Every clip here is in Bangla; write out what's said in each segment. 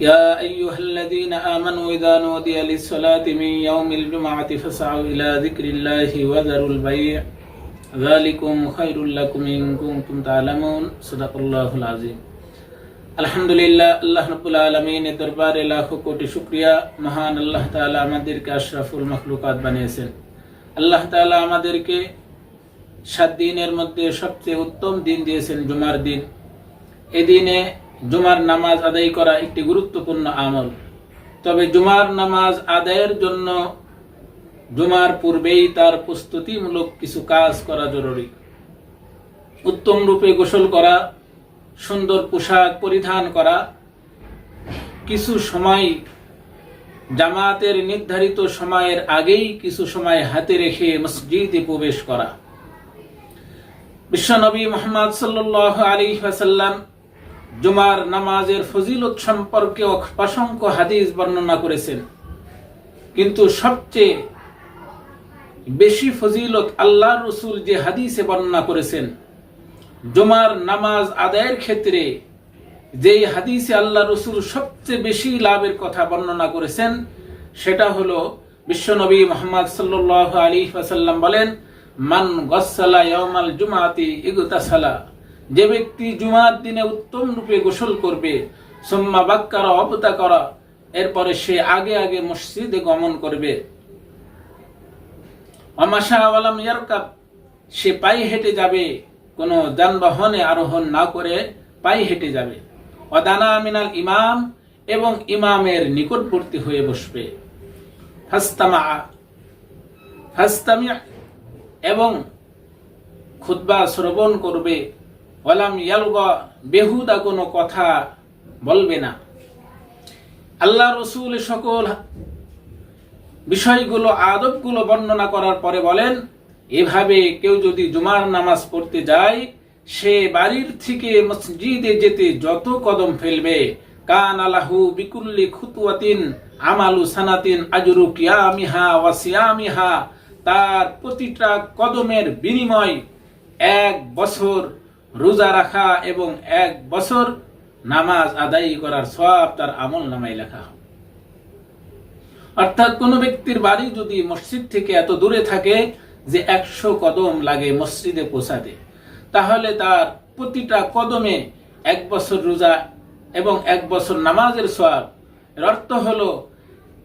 يا أيها الذين آمنوا إذا نودي للصلاة من يوم الجمعة فاسعوا إلى ذكر الله وذروا البيع ذلكم خير لكم إن كنتم تعلمون صدق الله العظيم আলহামদুলিল্লাহ আল্লাহ রব্বুল আলমিনের দরবারে লাখো কোটি শুক্রিয়া মহান আল্লাহ তাআলা আমাদেরকে আশরাফুল মখলুকাত বানিয়েছেন আল্লাহ তাআলা আমাদেরকে সাত দিনের মধ্যে সবচেয়ে উত্তম দিন দিয়েছেন জুমার দিন এদিনে জুমার নামাজ আদায় করা একটি গুরুত্বপূর্ণ আমল। তবে জুমার নামাজ আদায়ের জন্য জুমার পূর্বেই তার প্রস্তুতিমূলক কিছু কাজ করা জরুরি। উত্তম রূপে গোসল করা, সুন্দর পোশাক পরিধান করা, কিছু সময় জামাতের নির্ধারিত সময়ের আগেই কিছু সময় হাতে রেখে মসজিদে প্রবেশ করা। বিশ্বনবী মোহাম্মদ সাল্লাহ আলী জুমার নামাজের ফজিলত সম্পর্কে অসংখ্য হাদিস বর্ণনা করেছেন। কিন্তু সবচেয়ে বেশি ফজিলত আল্লাহ রসুল যে হাদিসে বর্ণনা করেছেন, জুমার নামাজ আদায়ের ক্ষেত্রে যেই হাদিসে আল্লাহ রসুল সবচেয়ে বেশি লাভের কথা বর্ণনা করেছেন, সেটা হলো বিশ্বনবী মোহাম্মদ সাল্লাহ আলী সাল্লাম বলেন, মান গসালা ইয়ামাল জুমাতি ইগুতাসালা। যে ব্যক্তি জুমার দিনে উত্তম রূপে গোসল করবে, সোম্মা বাক্কারা অবতা করা, এরপরে সে আগে আগে মসজিদে গমন করবে। সে পায়ে হেঁটে যাবে, কোনো যানবাহনে আরোহণ না করে পায়ে হেঁটে যাবে। অদানা মিনাল ইমাম এবং ইমামের নিকটবর্তী হয়ে বসবে। ফাস্তামা, ফাস্তামিয়া এবং খুতবা শ্রবণ করবে। ওয়ালাম ইয়ালগা বেহুদা কোনো কথা বলবে না। আল্লাহ রসুল সকল বিষয়গুলো, আদবগুলো বর্ণনা করার পরে বলেন, এভাবে কেউ যদি জুমার নামাজ পড়তে যায়, সে বাড়ির থেকে মসজিদে যেতে যত কদম ফেলবে। কান আলাহু বিকুল্লি খুতুয়াতিন আমালু সানাতিন আজরু কিয়ামিহা ওয়াসিয়ামিহা তার প্রতিটা কদমের বিনিময় এক বছর রোজা রাখা এবং এক বছর নামাজ আদায় করার সব তার আমল নামাই লেখা। হবে অর্থাৎ কোন ব্যক্তির বাড়ি যদি মসজিদ থেকে এত দূরে থাকে যে একশো কদম লাগে মসজিদে পৌঁছাতে, তাহলে তার প্রতিটা কদমে এক বছর রোজা এবং এক বছর নামাজের সব এর অর্থ হলো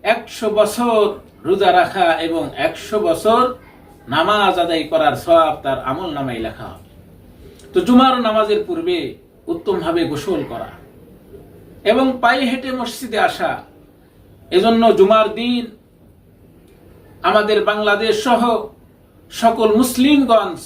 একশো বছর রোজা রাখা এবং একশো বছর নামাজ আদায় করার সব তার আমল নামাই লেখা। হবে তো জুমার নামাজের পূর্বে উত্তমভাবে গোসল করা এবং পায়ে হেঁটে মসজিদে আসা। এজন্য জুমার দিন আমাদের বাংলাদেশ সহ সকল মুসলিমগঞ্জ